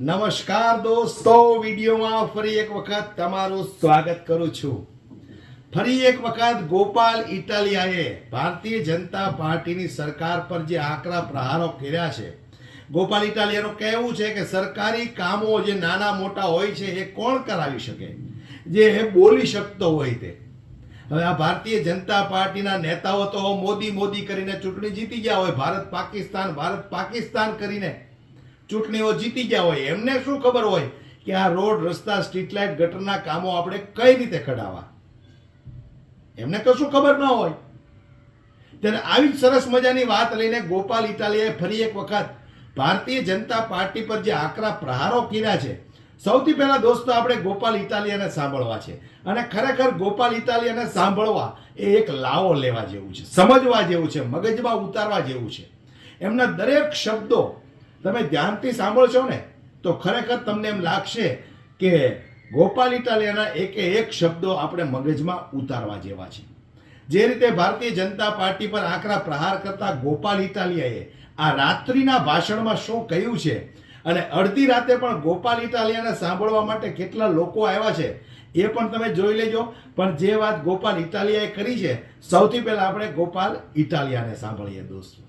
નમસ્કાર દોસ્તો, વિડીયોમાં ફરી એક વખત તમારું સ્વાગત કરું છું. ફરી એક વખત ગોપાલ ઇટાલિયાએ ભારતીય જનતા પાર્ટીની સરકાર પર જે આકરા પ્રહારો કર્યા છે, ગોપાલ ઇટાલિયાનું કહેવું છે કે સરકારી કામો જે નાના મોટા હોય છે, એ કોણ કરાવી શકે? જે એ બોલી શકતો હોય તે. હવે આ ભારતીય જનતા પાર્ટીના નેતાઓ તો મોદી મોદી કરીને ચૂંટણી જીતી ગયા હોય, ભારત પાકિસ્તાન ભારત પાકિસ્તાન કરીને ચૂંટણીઓ જીતી ગયા હોય, એમને શું ખબર હોય કે આ રોડ, રસ્તા સ્ટ્રીટ લાઇટ ગટરના કામો આપણે કઈ રીતે કઢાવા એમને કશું ખબર ન હોય? ત્યારે આવી જ સરસ મજાની વાત લઈને ગોપાલ ઇટાલિયાએ ફરી એક વખત ભારતીય જનતા પાર્ટી પર જે આકરા પ્રહારો કર્યા છે, સૌથી પહેલા દોસ્તો આપણે ગોપાલ ઇટાલિયાને સાંભળવા છે. અને ખરેખર ગોપાલ ઇટાલિયાને સાંભળવા એ એક લાવો લેવા જેવું છે, સમજવા જેવું છે, મગજમાં ઉતારવા જેવું છે. એમના દરેક શબ્દો તમે ધ્યાનથી સાંભળશો ને, તો ખરેખર તમને એમ લાગશે કે ગોપાલ ઇટાલિયાના એકે એક શબ્દો આપણે મગજમાં ઉતારવા જેવા છે. જે રીતે ભારતીય જનતા પાર્ટી પર આકરા પ્રહાર કરતા ગોપાલ ઇટાલિયાએ આ રાત્રિના ભાષણમાં શું કહ્યું છે અને અડધી રાતે પણ ગોપાલ ઇટાલિયાને સાંભળવા માટે કેટલા લોકો આવ્યા છે, એ પણ તમે જોઈ લેજો. પણ જે વાત ગોપાલ ઇટાલિયાએ કરી છે, સૌથી પહેલા આપણે ગોપાલ ઇટાલિયાને સાંભળીએ દોસ્તો.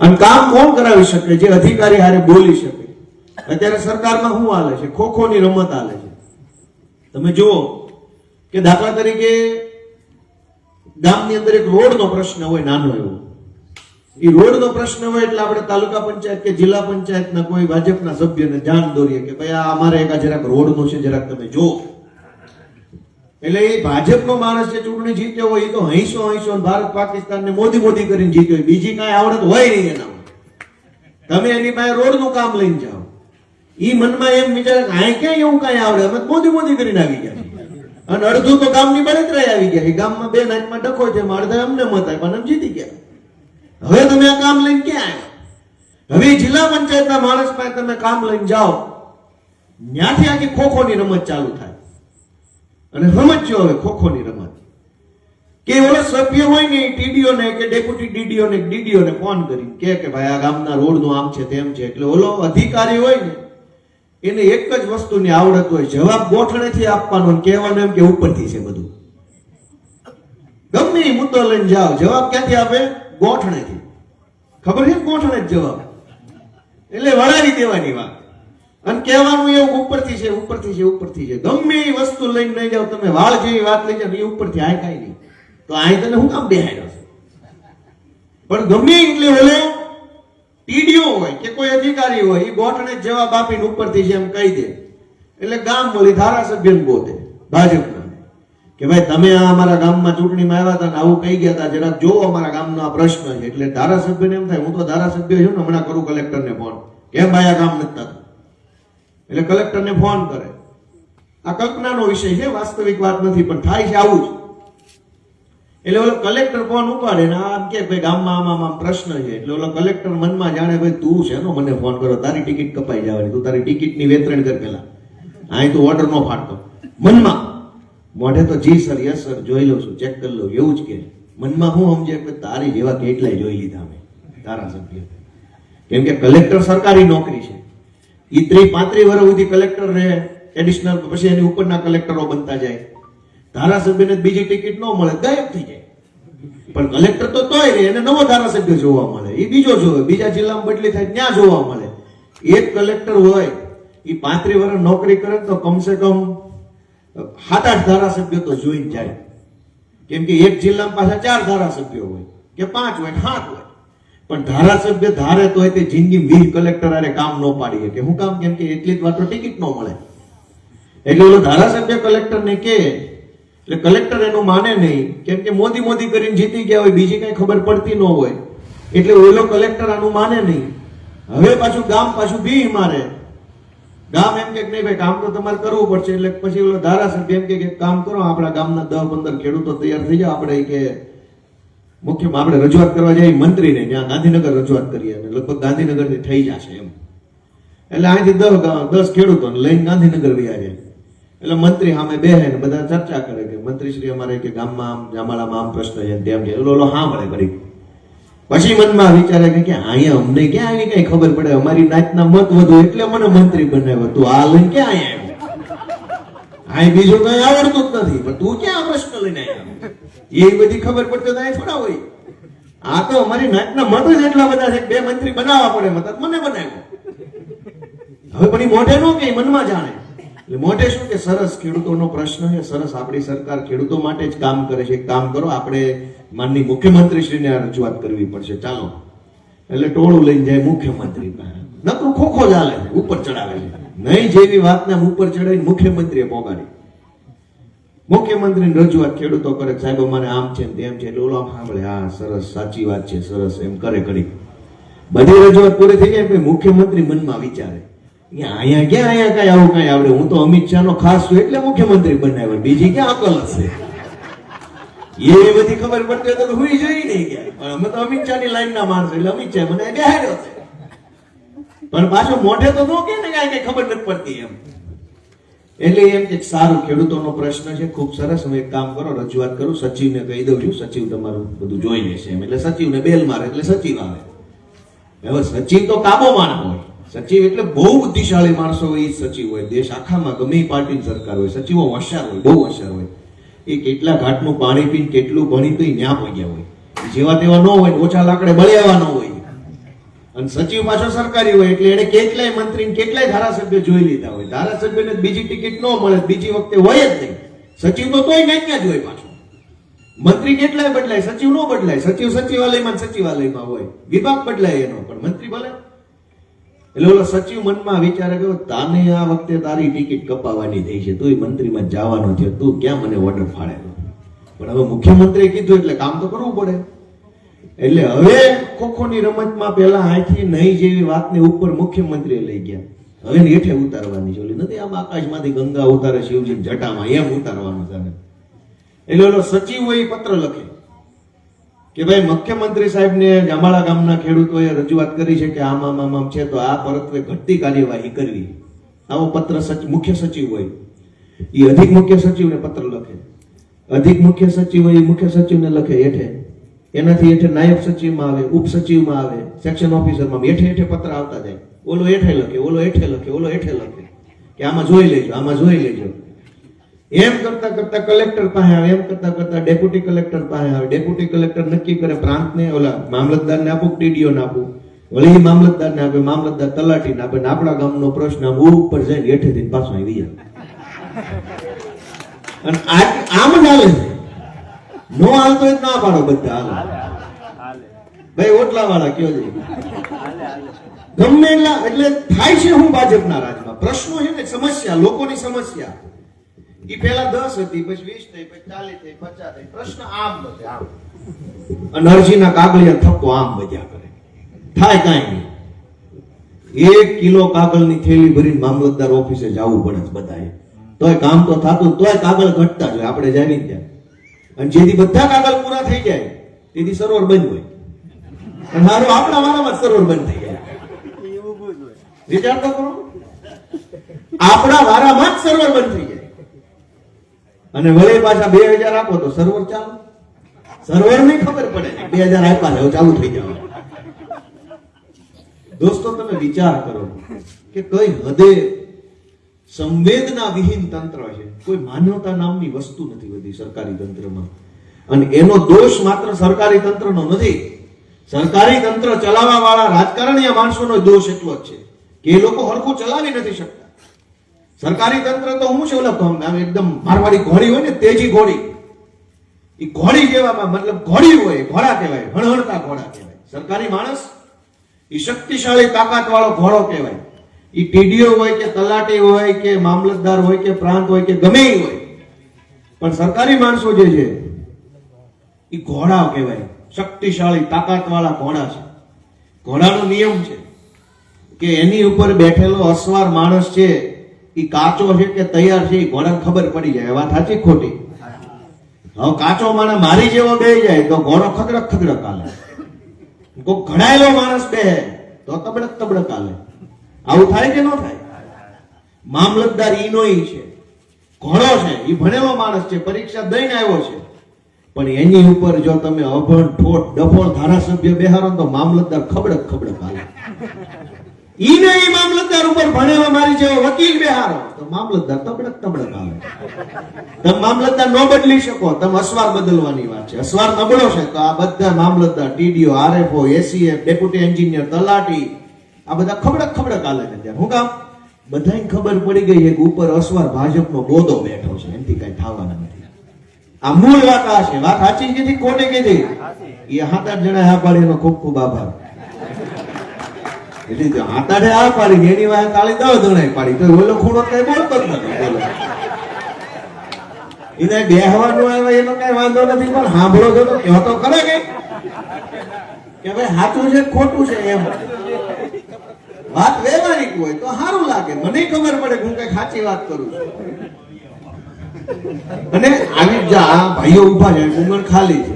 અને કામ કોણ કરાવી શકે? જે અધિકારી હારે બોલી શકે? અત્યારે સરકારમાં શું હાલે છે? ખોખોની રમત હાલે છે. તમે જુઓ કે દાખલા તરીકે ગામની અંદર એક રોડનો પ્રશ્ન હોય, નાનો એવો. એ રોડનો પ્રશ્ન હોય એટલે આપણે તાલુકા પંચાયત કે જિલ્લા પંચાયતના કોઈ ભાજપના સભ્યને જાણ દોરીએ કે ભાઈ આ અમારે એક જરાક રોડનો છે, જરાક તમે જુઓ. એટલે એ ભાજપનો માણસ જે ચૂંટણી જીત્યો હોય એ તો હૈસો હૈસો ભારત પાકિસ્તાનને મોદી મોદી કરીને જીત્યો હોય. બીજી કાંઈ આવડત હોય નહીં એનામાં. તમે એની પાસે રોડનું કામ લઈને જાઓ. એ મનમાં એમ વિચારે કે આય ક્યાં એવું કાંઈ આવડે? અમે મોદી મોદી કરીને આવી ગયા અને અડધું તો ગામની બળતરાઈ આવી ગયા છે. ગામમાં બે નાચમાં ડખો છે અડધા અમને મત આપ્યા અને જીતી ગયા. હવે તમે આ કામ લઈને ક્યાં આવ્યા? હવે જિલ્લા પંચાયતના માણસ પાસે તમે કામ લઈને જાઓ. ત્યાંથી આખી ખોખોની રમત ચાલુ થાય. અને સમજ્યો હવે ખોખોની રમત. કે ઓલો સભ્ય હોય ને ટીડીઓ ને કે ડેપ્યુટી ડીડીઓ ને ડીડીઓ ને ફોન કરી કે કે ભાઈ આ ગામના રોડનું આમ છે તેમ છે. એટલે ઓલો અધિકારી હોય ને, એને એક જ વસ્તુની આવડત હોય, જવાબ ગોઠણેથી આપવાનો કહેવાનું એમ કે ઉપરથી છે બધું. ગમે એ મુદ્દો લઈને જાઓ, જવાબ ક્યાંથી આપે? ગોઠણેથી. ખબર છે ગોઠણે જ જવાબ? એટલે વળાવી દેવાની વાત. અને કહેવાનું એવું ઉપરથી છે ઉપરથી છે ઉપરથી છે. ગમે એ વસ્તુ લઈને નહીં જાઓ, તમે વાળ જેવી વાત લઈ જાઓ એ ઉપરથી આ કાંઈ નહીં. તો અહીં તને હું કામ બેહાડ્યો છું? પણ ગમે એટલે ઓલે ટીડીઓ હોય કે કોઈ અધિકારી હોય, એ ગોઠણે જવાબ આપીને ઉપરથી છે એમ કહી દે. એટલે ગામ વળી ધારાસભ્યને ગોતે ભાજપના કે ભાઈ, તમે આ અમારા ગામમાં ચૂંટણીમાં આવ્યા હતા ને આવું કહી ગયા હતા, જરાક જો અમારા ગામનો આ પ્રશ્ન છે. એટલે ધારાસભ્યને એમ થાય, હું તો ધારાસભ્ય છું ને હમણાં કરું કલેક્ટરને ફોન કેમ ભાઈ, આ કામ નથી થતું? એટલે કલેક્ટરને ફોન કરે. આ કલ્પનાનો વિષય છે, વાસ્તવિક વાત નથી, પણ થાય છે આવું જ. એટલે ઓલો કલેક્ટર ફોન ઉપાડે ને આમ કે ભાઈ ગામમાં આમ આમ પ્રશ્ન છે. એટલે ઓલો કલેક્ટર મનમાં જાણે ભાઈ તું છે નો મને ફોન કરો, તારી ટિકિટ કપાઈ જવાની, તું તારી ટિકિટની વેતરણ કર પેલા અહીં તું ઓર્ડર નો ફાટતો. મનમાં. મોઢે તો જી સર, યસ સર, જોઈ લઉં છું, ચેક કરી લઉં, એવું જ કે. મનમાં હું સમજે કે તારી જેવા કેટલાય જોઈ લીધા અમે તારા સભ્ય કેમ કે કલેક્ટર સરકારી નોકરી છે. ઈ ત્રી પાંત્રી વર્ષ સુધી કલેક્ટર રહે એડિશનલ પછી એની ઉપરના કલેક્ટરો બનતા જાય. ધારાસભ્યને બીજી ટિકિટ ન મળે, ગાયબ થઈ જાય. પણ કલેક્ટર તો તોય રહે, એને નવો ધારાસભ્ય જોવા મળે એ બીજો જોવે, બીજા જિલ્લામાં બદલી થાય, ત્યાં જોવા મળે. એક કલેક્ટર હોય એ પાંત્રી વર્ષ નોકરી કરે તો કમસે કમ સાત આઠ ધારાસભ્યો તો જોઈને જાય. કેમ કે એક જિલ્લામાં પાછા ચાર ધારાસભ્યો હોય, કે પાંચ હોય સાત હોય. પણ ધારાસભ્ય ધારે તો તે જિંદગી વીર કલેક્ટર આરે કામ ન પાડીએ કે હું કામ કેમ કે એટલી જ વાર તો ટિકિટ ન મળે. એટલે ઓલો ધારાસભ્ય કલેક્ટરને કે, એટલે કલેક્ટર એનું માને નહીં. કેમ કે મોદી મોદી કરીને જીતી ગયા હોય, બીજી કઈ ખબર પડતી ન હોય. એટલે ઓલો કલેક્ટર આનું માને નહીં. હવે પાછું ગામ પાછું બી મારે. ગામ એમ કે નહીં ભાઈ, કામ તો તમારે કરવું પડશે. એટલે પછી ઓલો ધારાસભ્ય એમ કે કે, કામ કરો, આપણા ગામના દસ પંદર ખેડૂતો તૈયાર થઈ જાઓ. આપણે કે મુખ્ય આપણે રજૂઆત કરવા જઈએ મંત્રીને ત્યાં ગાંધીનગર રજૂઆત કરીએ અને લગભગ ગાંધીનગરથી થઈ જશે એમ. એટલે અહીંથી દસ દસ ખેડૂતોને લઈને ગાંધીનગર વ્યા જાય. એટલે મંત્રી સામે બે ને બધા ચર્ચા કરે કે મંત્રી શ્રી અમારે કે ગામમાં આમ, જામાળામાં આમ પ્રશ્ન છે તેમ છે ઓલો હા મળે કરી પછી મનમાં વિચારે કે અહીંયા અમને ક્યાં આવી કઈ ખબર પડે? અમારી નાતના મત વધુ એટલે મને મંત્રી બનાવ્યો. તું આ લઈને ક્યાં અહીંયા આવ્યો અહીં બીજું કઈ આવડતું જ નથી. પણ તું ક્યાં પ્રશ્ન લઈને આવ્યો એ બધી ખબર પડતી તો થોડા હોય આ તો અમારી નાટના મત જ એટલા બધા છે બે મંત્રી બનાવવા પડે મત મને બનાવ્યો. હવે પણ એ મોઢે નો કે મનમાં જાણે. એટલે મોઢે શું કે, સરસ ખેડૂતોનો પ્રશ્ન છે. સરસ આપણી સરકાર ખેડૂતો માટે જ કામ કરે છે. કામ કરો, આપણે માનની મુખ્યમંત્રીશ્રીને આ રજૂઆત કરવી પડશે. ચાલો. એટલે ટોળું લઈને જાય મુખ્યમંત્રી પાસે. નકરું ખોખો ચાલે ઉપર ચડાવે છે. નહીં જેવી વાતને ઉપર ચડાવીને મુખ્યમંત્રીએ પોગાડી. મુખ્યમંત્રીની રજૂઆત ખેડૂતો કરે, સાહેબ, અમારે આમ છે તેમ છે. એટલે ઓલો સાંભળે, હા, સરસ, સાચી વાત છે, સરસ, એમ કરે કરી બધી રજૂઆત પૂરી થઈ જાય મુખ્યમંત્રી મનમાં વિચારે અહીંયા ક્યાં, અહીંયા કઈ આવું કઈ આવડે? હું તો અમિત શાહ નો ખાસ છું, એટલે મુખ્યમંત્રી બનાવ્યો બીજી ક્યાં અકલ હશે? એ બધી ખબર પડતી હોય તો હુઈ જોઈ નહીં ગયા. અમે તો અમિત શાહની લાઈન ના માણસો, એટલે અમિત શાહ મને બેહાડ્યો છે. પણ પાછો મોઢે તો ન કે ને કઈ ખબર નથી પડતી એમ. એટલે એમ કે સારું, ખેડૂતોનો પ્રશ્ન છે, ખૂબ સરસ. હું એક કામ કરો, રજૂઆત કરું. સચિવને કહી દઉં છું, સચિવ તમારું બધું જોઈ લેશે એમ. એટલે સચિવને બેલ મારે એટલે સચિવ આવે. હવે સચિવ તો કાબો માણ હોય. સચિવ એટલે બહુ બુદ્ધિશાળી માણસો હોય, એ સચિવ હોય. દેશ આખામાં ગમે એ પાર્ટીની સરકાર હોય, સચિવો હોશિયાર હોય, બહુ હોશિયાર હોય. એ કેટલા ઘાટનું પાણી પીને, કેટલું ભણી તો ન્યા પહોંચ્યા હોય. જેવા તેવા ન હોય ઓછા લાકડે બળ્યાવા ન હોય. અને સચિવ પાછો સરકારી હોય એટલે એને કેટલાય મંત્રી કેટલાય ધારાસભ્ય જોઈ લીધા હોય. ધારાસભ્યને બીજી ટિકિટ ન મળે બીજી વખતે હોય જ નહીં. સચિવ તો તોય ક્યાંક જ હોય પાછો. મંત્રી કેટલાય બદલાય, સચિવ નો બદલાય. સચિવ સચિવાલયમાં સચિવાલયમાં હોય. વિભાગ બદલાય એનો, પણ મંત્રી ભલે. એટલે ઓલો સચિવ મનમાં વિચારે કે તાને આ વખતે તારી ટિકિટ કપાવવાની થઈ છે. તું મંત્રીમાં જવાનો છે. તું ક્યાં મને ઓર્ડર ફાળેલો પણ હવે મુખ્યમંત્રીએ કીધું એટલે કામ તો કરવું પડે. એટલે હવે ખોખોની રમતમાં પેલા આથી નહીં જેવી વાતને ઉપર મુખ્યમંત્રીએ લઈ ગયા. હવે હેઠે ઉતારવાની છે. નથી આમ આકાશમાંથી ગંગા ઉતારે, શિવજી જટામાં એમ ઉતારવાનું છે. એટલે ઓલો સચિવ એ પત્ર લખે કે ભાઈ મુખ્યમંત્રી સાહેબને જામાળા ગામના ખેડૂતોએ રજૂઆત કરી છે કે આમ આમ આમ આમ છે, તો આ પરત્વે ઘટતી કાર્યવાહી કરવી. આવો પત્ર મુખ્ય સચિવ હોય. એ અધિક મુખ્ય સચિવને પત્ર લખે. અધિક મુખ્ય સચિવ હોય એ મુખ્ય સચિવને લખે હેઠે. એનાથી હેઠે નાયબ સચિવમાં આવે ઉપસચિવમાં આવે સેક્શન ઓફિસરમાં. હેઠે હેઠે પત્ર આવતા જાય. ઓલો હેઠે લખે, ઓલો હેઠે લખે, ઓલો હેઠે લખે. કે આમાં જોઈ લેજો, આમાં જોઈ લેજો. એમ કરતા કરતા કલેક્ટર પાસે આવે, એમ કરતા કરતા ડેપ્યુટી કલેક્ટર પાસે આવે ડેપ્યુટી કલેક્ટર નક્કી કરે, પ્રાંતને, ઓલા મામલતદારને આપું ડીડીઓને આપું. વળી મામલતદારને આપે, મામલતદાર તલાટીને આપે, ને આપણા ગામનો પ્રશ્ન આમ ઉપર જઈને હેઠેથી પાછો આવી જાય. અને આમ ચાલે છે નો હાલતો તો ના પાડો બધા હાલો. ભાઈ ઓટલા વાળા કયો છે? ગમે એટલા એટલે થાય છે હું ભાજપના રાજમાં. પ્રશ્નો છે ને સમસ્યા લોકોની સમસ્યા. એ પેલા દસ હતી પછી વીસ થઈ પછી ચાલીસ થઈ પચાસ થઈ. પ્રશ્ન આમ બધે આમ. અને અરજીના કાગળિયા થપ્પો આમ બજ્યા કરે. થાય કાંઈ નહીં. એક કિલો કાગળની થેલી ભરીને મામલતદાર ઓફિસે જવું પડે બધાએ. તોય કામ તો થતું તોય કાગળ ઘટતા જ હોય. આપણે જાણી ત્યાં. અને જેથી બધા કાગળ પૂરા થઈ જાય, તેથી સરોવર બંધ હોય. મારો આપણા મારામાં સરોવર બંધ થઈ જાય. વિચાર કરો. આપણા વારામાં જ સર્વર બંધ થઈ જાય. અને વળી પાછા બે હજાર આપો તો સર્વર ચાલુ. સર્વર નહીં ખબર પડે બે હજાર આપ્યા છે ચાલુ થઈ જવા દોસ્તો, તમે વિચાર કરો કે કઈ હદે સંવેદના વિહીન તંત્ર છે. કોઈ માનવતા નામની વસ્તુ નથી બધી સરકારી તંત્રમાં. અને એનો દોષ માત્ર સરકારી તંત્રનો નથી. સરકારી તંત્ર ચલાવવા વાળા રાજકારણીય માણસોનો દોષ એટલો જ છે કે એ લોકો હરખું ચલાવી નથી શકતા. સરકારી તંત્ર તો હું છે આમ એકદમ મારવાડી ઘોડી હોય ને, તેજી ઘોડી. એ ઘોડી કહેવામાં મતલબ ઘોડી હોય, ઘોડા કહેવાય, હણહણતા ઘોડા કહેવાય. સરકારી માણસ એ શક્તિશાળી તાકાત વાળો ઘોડો કહેવાય. એ ટીડીઓ હોય કે તલાટી હોય કે મામલતદાર હોય કે પ્રાંત હોય કે ગમે હોય. પણ સરકારી માણસો જે છે એ ઘોડા કહેવાય. શક્તિશાળી તાકાત વાળા ઘોડા છે. ઘોડાનો નિયમ છે કે એની ઉપર બેઠેલો અસવાર માણસ છે એ કાચો છે કે તૈયાર છે એ ઘોડાને ખબર પડી જાય. વાત સાચી ખોટી? હવે કાચો માણસ મારી જેવો બે જાય તો ઘોડો ખગડક ખગડક હાલે. ઘડાયેલો માણસ બે તો તબડક તબડક હાલે. આવું થાય કે ન થાય? મામલતદાર ઈનો ઈ છે. ઘણો છે. એ ભણેલો માણસ છે. પરીક્ષા દઈને આવ્યો છે. પણ એની ઉપર જો તમે અભણ ઠોટ ડફોળ ધારાસભ્ય બેહારો તો મામલતદાર ખબડક ખબડક હાલે. ઈને ઈ મામલતદાર ઉપર ભણેલો મારી જેવો વકીલ બેહારો. તો મામલતદાર તબડક તબડક હાલે. તમે મામલતદાર ન બદલી શકો. તમે અસવાર બદલવાની વાત છે. અસવાર નબળો છે. તો આ બધા મામલતદાર, TDO, RFO ACF deputy engineer, તલાટી આ બધા ખબડક ખબડક હાલે છે ત્યાં હું કામ? બધાને ખબર પડી ગઈ એક ઉપર અસવાર ભાજપનો બોદો બેઠો છે. એનાથી કઈ થવાના નથી. આ મૂળ વાત આ છે. વાત સાચી કીધી કોને કીધી? એ હાથ આઠ જણા હા પાડી એનો ખૂબ ખૂબ આભાર. એટલે જો હાથ આ પાડી એની વાંહે તાળી દસ જણા પાડી. તો ઓલો ખૂણો કઈ બોલતો જ નથી. બોલો. એને બેહવાનું આવે એનો કઈ વાંધો નથી. પણ સાંભળો છો તો કહો તો ખરે કે? કે ભાઈ સાચું છે ખોટું છે એમ? વાત વ્યવહારિક હોય તો સારું લાગે. મને ખબર પડે હું કઈ સાચી વાત કરું છું. અને આવી જ ભાઈઓ ઊભા છે ઉંમર ખાલી છે.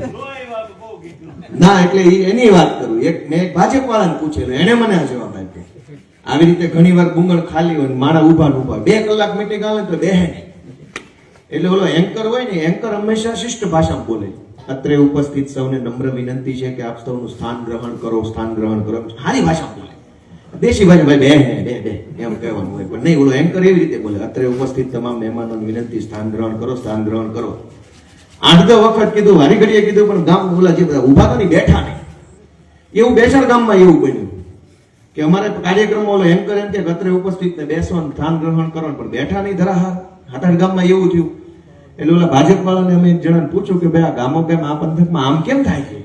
ના, એટલે એની વાત કરું. એક મેં એક ભાજપ વાળાને પૂછેલું એને મને આ જવાબ આપ્યો. આવી રીતે ઘણી વાર ગુંગળ ખાલી હોય માણા ઊભા ઊભા બે કલાક મીટિંગ આવે તો બેહે એટલે ઓલો એન્કર હોય ને એન્કર હંમેશા શિષ્ટ ભાષામાં બોલે. અત્રે ઉપસ્થિત સૌને નમ્ર વિનંતી છે કે આપ સૌનું સ્થાન ગ્રહણ કરો, સ્થાન ગ્રહણ કરો. સારી ભાષામાં બોલે દેશી ભાષા ભાઈ, બે હે બે બે, એમ કહેવાનું હોય. પણ નહીં, ઓલો એન્કર એવી રીતે બોલે. અત્રે ઉપસ્થિત તમામ મહેમાનોને વિનંતી, સ્થાન ગ્રહણ કરો, સ્થાન ગ્રહણ કરો. આઠ દસ વખત કીધું, વારી ઘડીએ કીધું, પણ ગામ ઓલા જે બધા ઊભા તો નહીં, બેઠા નહીં. એવું બેસણ ગામમાં એવું બન્યું કે અમારે કાર્યક્રમ ઓલો એન્કર એમ કે અત્રે ઉપસ્થિત ને બેસો સ્થાન ગ્રહણ કરો પણ બેઠા નહીં ધરાહાર. હાથાડ ગામમાં એવું થયું. એટલે ઓલા ભાજપ વાળાને અમે જણાને પૂછ્યું કે ભાઈ, આ ગામો કેમ, આ પંથકમાં આમ કેમ થાય છે?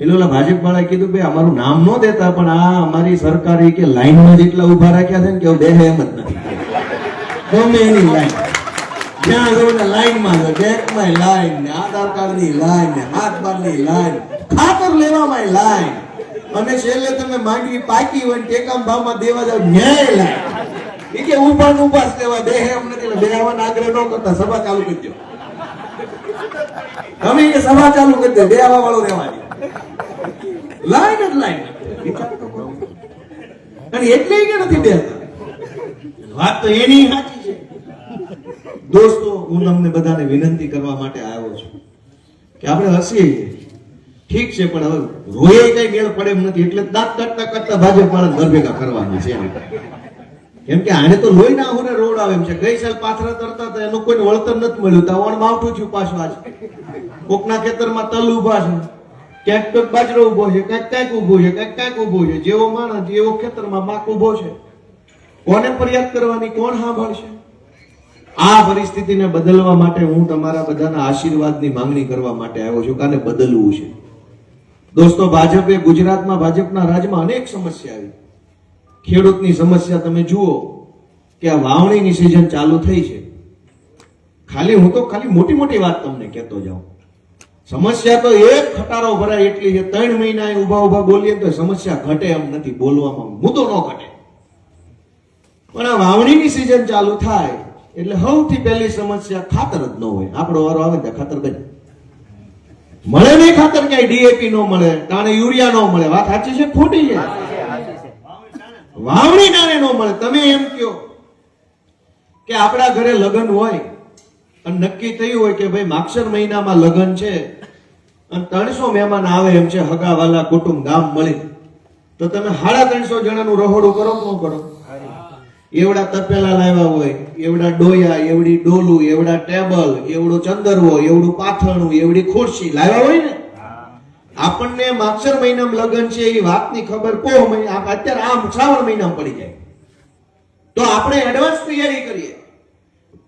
એટલે ઓલા ભાજપ વાળા કીધું, ભાઈ, અમારું નામ ન દેતા, પણ આ અમારી સરકાર કે લાઈનમાં જેટલા ઊભા રાખ્યા છે ને કે દેહ એમ જ નથી. ગમે એની લાઈન. જ્યાં જોઉં ને લાઈનમાં બેંકમાં લાઈન ને આધાર કાર્ડની લાઈન ને હાથ બારની લાઈન, ખાતર લેવામાં લાઈન. અને છેલ્લે તમે માંડવી પાકી હોય ટેકામ ભાવમાં દેવા જાવ ન્યાય લાઈન એ કે ઊભા ને ઊભા લેવા બે એમ નથી બે આગ્રહ ન કરતા, સભા ચાલુ કરી દો તમે સભા ચાલુ કરી દે બે આવવા વાળું રહેવાની લાઈન જ લાઈન અને એટલે કે નથી બેસતા. વાત તો એની સાચી છે. દોસ્તો, હું તમને બધાને વિનંતી કરવા માટે આવ્યો છું કે આપણે હસીએ ઠીક છે, પણ હવે રોયે કઈ મેળ પડે એમ નથી. એટલે દાંત કાઢતા કાઢતા ભાજપ વાળા ઘર ભેગા કરવાના છે કેમ કે આને તો લોહી ના હોને રોડ આવે એમ છે. ગઈ સાલ પાથરા તરતા હતા, એનું કોઈ વળતર નથી મળ્યું. તો ઓણ માવઠું થયું પાછું આજ. કોકના ખેતરમાં તલ ઊભા છે. ક્યાંક તો બાજરો ઊભો છે, ક્યાંક ક્યાંક ઊભો છે, ક્યાંક ક્યાંક ઊભો છે. જેવો માણસ એવો ખેતરમાં માક ઊભો છે, કોને ફરિયાદ કરવાની, કોણ સાંભળશે આ પરિસ્થિતિને બદલવા માટે હું તમારા બધાના આશીર્વાદની માંગણી કરવા માટે આવ્યો છું કાને બદલવું છે. દોસ્તો, ભાજપે ગુજરાતમાં, ભાજપના રાજમાં અનેક સમસ્યા આવી. ખેડૂતની સમસ્યા તમે જુઓ કે આ વાવણીની સિઝન ચાલુ થઈ છે. ખાલી હું તો ખાલી મોટી મોટી વાત તમને કહેતો જાઉં. સમસ્યા તો એક ખટારો ભરાય એટલી છે, ત્રણ મહિના ઊભા ઊભા બોલીએ તો સમસ્યા ઘટે એમ નથી, બોલવામાં મુદ્દો ન ઘટે. પણ આ વાવણીની સિઝન ચાલુ થાય એટલે સૌથી પહેલી સમસ્યા ખાતર જ ન હોય. આપણો વારો આવે ત્યાં ખાતર બને. મળે નહીં ખાતર ક્યાંય ડીએપી નો મળે, તાણે યુરિયા ન મળે. વાત સાચી છે ખોટી છે? વાવણી નાને નો મળે. તમે એમ કયો કે આપણા ઘરે લગ્ન હોય અને નક્કી થયું હોય કે ભાઈ માક્ષર મહિનામાં લગ્ન છે, અને ત્રણસો મહેમાન આવે એમ છે, હગાવાલા કુટુંબ, ગામ મળી. તો તમે સાડા ત્રણસો જણાનું રહોડું કરો કે ન કરો? એવડા તપેલા લાવ્યા હોય, એવડા ડોયા, એવડી ડોલું, એવડા ટેબલ, એવડું ચંદરવો, એવડું પાથરણું, એવડી ખુરશી લાવ્યા હોય ને? આપણને માક્ષર મહિનામાં લગ્ન છે, એ વાતની ખબર પોહ મહિના અત્યારે આમ શ્રાવણ મહિનામાં પડી જાય. તો આપણે એડવાન્સ તૈયારી કરીએ.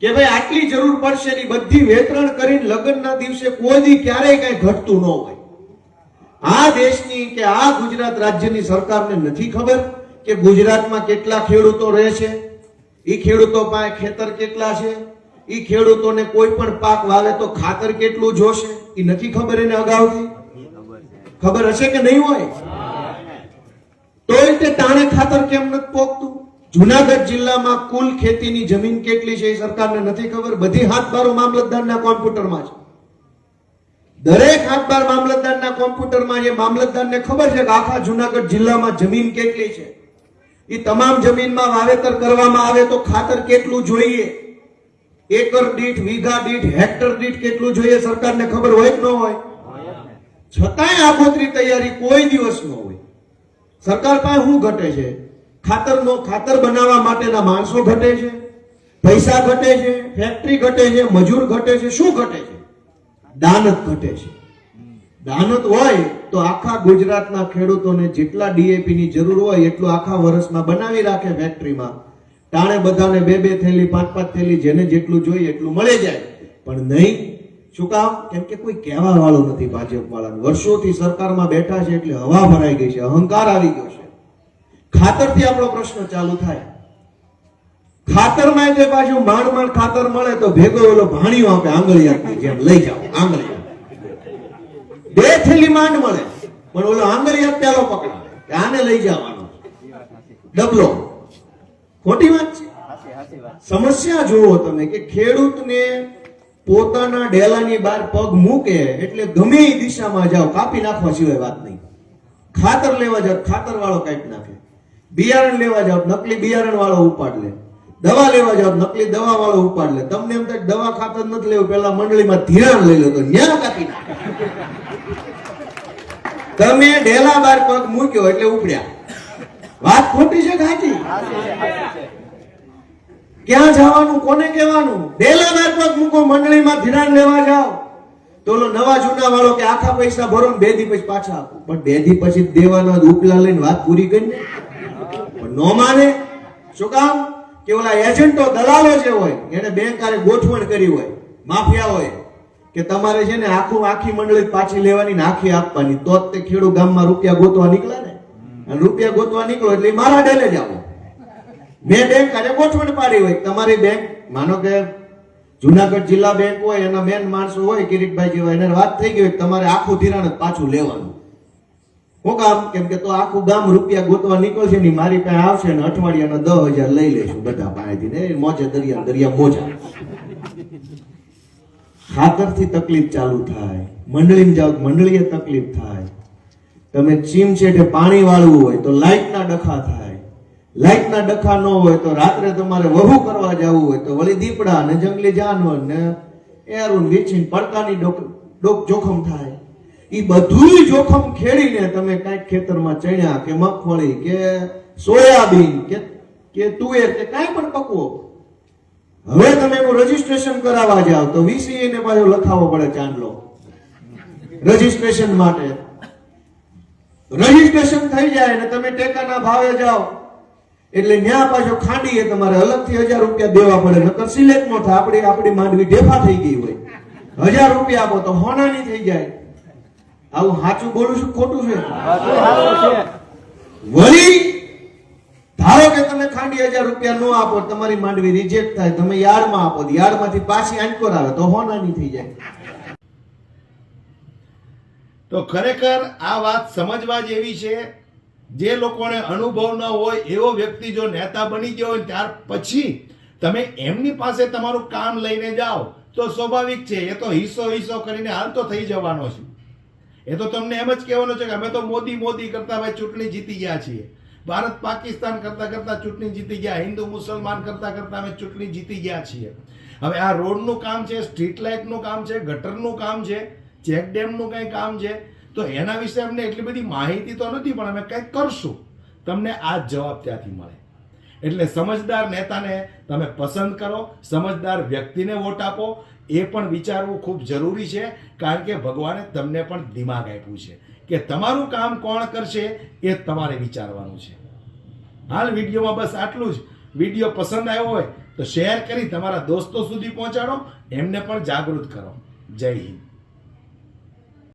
કે ભાઈ આટલી જરૂર પડશે ની બધી વેતરણ કરીને લગ્નના દિવસે કોઈ દી ક્યારેય કઈ ઘટતું ન હોય. આ દેશની કે આ ગુજરાત રાજ્યની સરકારને નથી ખબર કે ગુજરાતમાં કેટલા ખેડૂતો રહે છે એ ખેડૂતો પાસે ખેતર કેટલા છે એ ખેડૂતોને કોઈ પણ પાક વાવે તો ખાતર કેટલું જોશે એ નથી ખબર એને અગાઉથી? ખબર હશે કે નહીં હોય? તોય તે ટાણે ખાતર કેમ નથી પોકતું જુનાગઢ જિલ્લામાં કુલ ખેતીની જમીન કેટલી છે એ સરકારને નથી ખબર. બધી હાથબારો મામલતદારના કોમ્પ્યુટરમાં છે. દરેક હાથબાર મામલતદારના કોમ્પ્યુટરમાં જે મામલતદારને ખબર છે કે આખા જુનાગઢ જિલ્લામાં જમીન કેટલી છે. એ તમામ જમીનમાં વાવેતર કરવામાં આવે તો ખાતર કેટલું જોઈએ? એકર દીઠ, વીઘા દીઠ, હેક્ટર દીઠ કેટલું જોઈએ સરકારને ખબર હોય કે ન હોય? છતાંય આગોતરી તૈયારી કોઈ દિવસ ન હોય. સરકાર પાસે શું ઘટે છે? ખાતરનો ખાતર બનાવવા માટેના માણસો ઘટે છે, પૈસા ઘટે છે ફેક્ટરી ઘટે છે, મજૂર ઘટે છે, શું ઘટે છે? દાનત ઘટે છે. દાનત હોય તો આખા ગુજરાતના ખેડૂતોને જેટલા ડીએપીની જરૂર હોય એટલું આખા વર્ષમાં બનાવી રાખે ફેક્ટરીમાં ટાણે બધાને બે બે થેલી, પાંચ પાંચ થેલી જેને જેટલું જોઈએ એટલું મળી જાય. પણ નહીં, શું કામ? કેમ કે કોઈ કહેવા વાળું નથી ભાજપ વાળાનું વર્ષોથી સરકારમાં બેઠા છે એટલે હવા ભરાઈ ગઈ છે, અહંકાર આવી ગયો છે. ખાતરથી આપણો પ્રશ્ન ચાલુ થાય. ખાતરમાં એટલે પાછું માંડ માંડ ખાતર મળે તો ભેગો ઓલો ભાણિયો આપે આંગળીયાની જેમ લઈ જાઓ આંગળીયા બે થેલી માંડ મળે, પણ ઓલો આંગળીયા પેલો પકડાવે આને લઈ જવાનો. ડબલો. ખોટી વાત છે. સમસ્યા જુઓ તમે કે ખેડૂતને પોતાના ડેલાની બહાર પગ મૂકે એટલે ગમે એ દિશામાં જાઓ, કાપી નાખવા સિવાય વાત નહીં. ખાતર લેવા જાવ ખાતર વાળો કાઢી નાખે. બિયારણ લેવા જાવ નકલી બિયારણ વાળો ઉપાડ લે. દવા લેવા જાવ નકલી દવા વાળો ઉપાડ લે. તમને એમ થાય દવા ખાતર નથી લેવું, પેલા મંડળીમાં ધિરાણ લઈ લો ન્યા કાપી તમે ઢેલા બાર પગ મૂક્યો એટલે ઉપડ્યા. વાત ખોટી છે કે ક્યાં જવાનું, કોને કહેવાનું? ડેલા બાર પગ મૂકો, મંડળીમાં ધિરાણ લેવા જાઓ. તો નવા જૂના વાળો કે આખા પૈસા ભરો ને બે દી પછી પાછા આપો. પણ બે દી પછી દેવાના ઉપલા લઈને વાત પૂરી કરીને નો માને? શું કામ? કે ઓલા એજન્ટો દલાલો જે હોય, એને બેંક આરે ગોઠવણ કરી હોય, માફિયા હોય, કે તમારે છે ને આખું આખી મંડળી પાછી લેવાની ને આખી આપવાની, તો જ તે ખેડૂત ગામમાં રૂપિયા ગોતવા નીકળે ને. અને રૂપિયા ગોતવા નીકળો એટલે મારા ડેલે જ આવો. મેં બેંક આરે ગોઠવણ પાડી હોય, તમારી બેંક માનો કે જુનાગઢ જિલ્લા બેંક હોય, એના મેન માણસો હોય, કિરીટભાઈ જેવા એને વાત થઈ ગઈ હોય, તમારે આખું ધિરાણ પાછું લેવાનું. હું કામ કેમ કે તો આખું ગામ રૂપિયા ગોતવા નીકળશે ને મારી પાસે આવશે ને અઠવાડિયાના દસ હજાર લઈ લઈશું બધા પાસેથી ને મોજે દરિયા દરિયા મોજા. ખાતરથી તકલીફ ચાલુ થાય મંડળીમાં જાઓ મંડળીએ તકલીફ થાય. તમે ચીમ છેટે પાણી વાળવું હોય તો લાઇટના ડખા થાય. લાઇટના ડખા ન હોય તો રાત્રે તમારે વહુ કરવા જવું હોય તો વળી દીપડા ને જંગલી જાનવર ને એરું વીછીને પડકાની ડોક- ડોક જોખમ થાય. ઈ બધું જોખમ ખેડીને તમે કાંઈક ખેતરમાં ચણ્યા કે મગફળી કે સોયાબીન કે કે તુવેર કે કાંઈ પણ પકવો. હવે તમે એનું રજીસ્ટ્રેશન કરાવવા જાવ તો વીસીએ ને પાછો લખાવો પડે ચાંદલો. રજીસ્ટ્રેશન માટે. રજીસ્ટ્રેશન થઈ જાય ને તમે ટેકાના ભાવે જાઓ. એટલે ન્યા પાછો ખાંડીએ તમારે અલગથી હજાર રૂપિયા દેવા પડે, નકર સિલેક્ટ નો થાય. આપણી આપણી માંડવી ઢેફા થઈ ગઈ હોય. હજાર રૂપિયા આપો તો હોનાની થઈ જાય. આવું સાચું બોલું છું ખોટું છે? વળી ધારો કે તમે ખાંડી હજાર રૂપિયા નો આપો તમારી માંડવી રિજેક્ટ થાય તમે યાર્ડમાં આપો યાર્ડમાંથી પાછી આંકોર આવે તો હોનાની થઈ જાય. તો ખરેખર આ વાત સમજવા જેવી છે જે લોકોને અનુભવ ન હોય એવો વ્યક્તિ જો નેતા બની ગયો હોય ત્યાર પછી તમે એમની પાસે તમારું કામ લઈને જાઓ તો સ્વાભાવિક છે એ તો હિસ્સો હિસ્સો કરીને હાલ તો થઈ જવાનો છે. એ તો તમને એમ જ કહેવાનું છે કે અમે તો મોદી મોદી કરતા ભાઈ ચૂંટણી જીતી ગયા છીએ. ભારત પાકિસ્તાન કરતા કરતા ચૂંટણી જીતી ગયા, હિન્દુ મુસલમાન કરતા કરતા અમે ચૂંટણી જીતી ગયા છીએ. હવે આ રોડનું કામ છે, સ્ટ્રીટ લાઇટનું કામ છે, ગટરનું કામ છે, ચેક ડેમનું કંઈ કામ છે, તો એના વિશે અમને એટલી બધી માહિતી તો નથી, પણ અમે કંઈક કરશું. તમને આ જ જવાબ ત્યાંથી મળે. એટલે સમજદાર નેતાને તમે પસંદ કરો, સમજદાર વ્યક્તિને વોટ આપો એ પણ વિચારવું ખૂબ જરૂરી છે, કારણ કે ભગવાને તમને પણ દિમાગ આપ્યું છે કે તમારું કામ કોણ કરશે એ તમારે વિચારવાનું છે. હાલ વિડીયોમાં બસ આટલું જ. વીડિયો પસંદ આવ્યો હોય તો શેર કરી તમારા દોસ્તો સુધી પહોંચાડો, એમને પણ જાગૃત કરો. જય હિન્દ.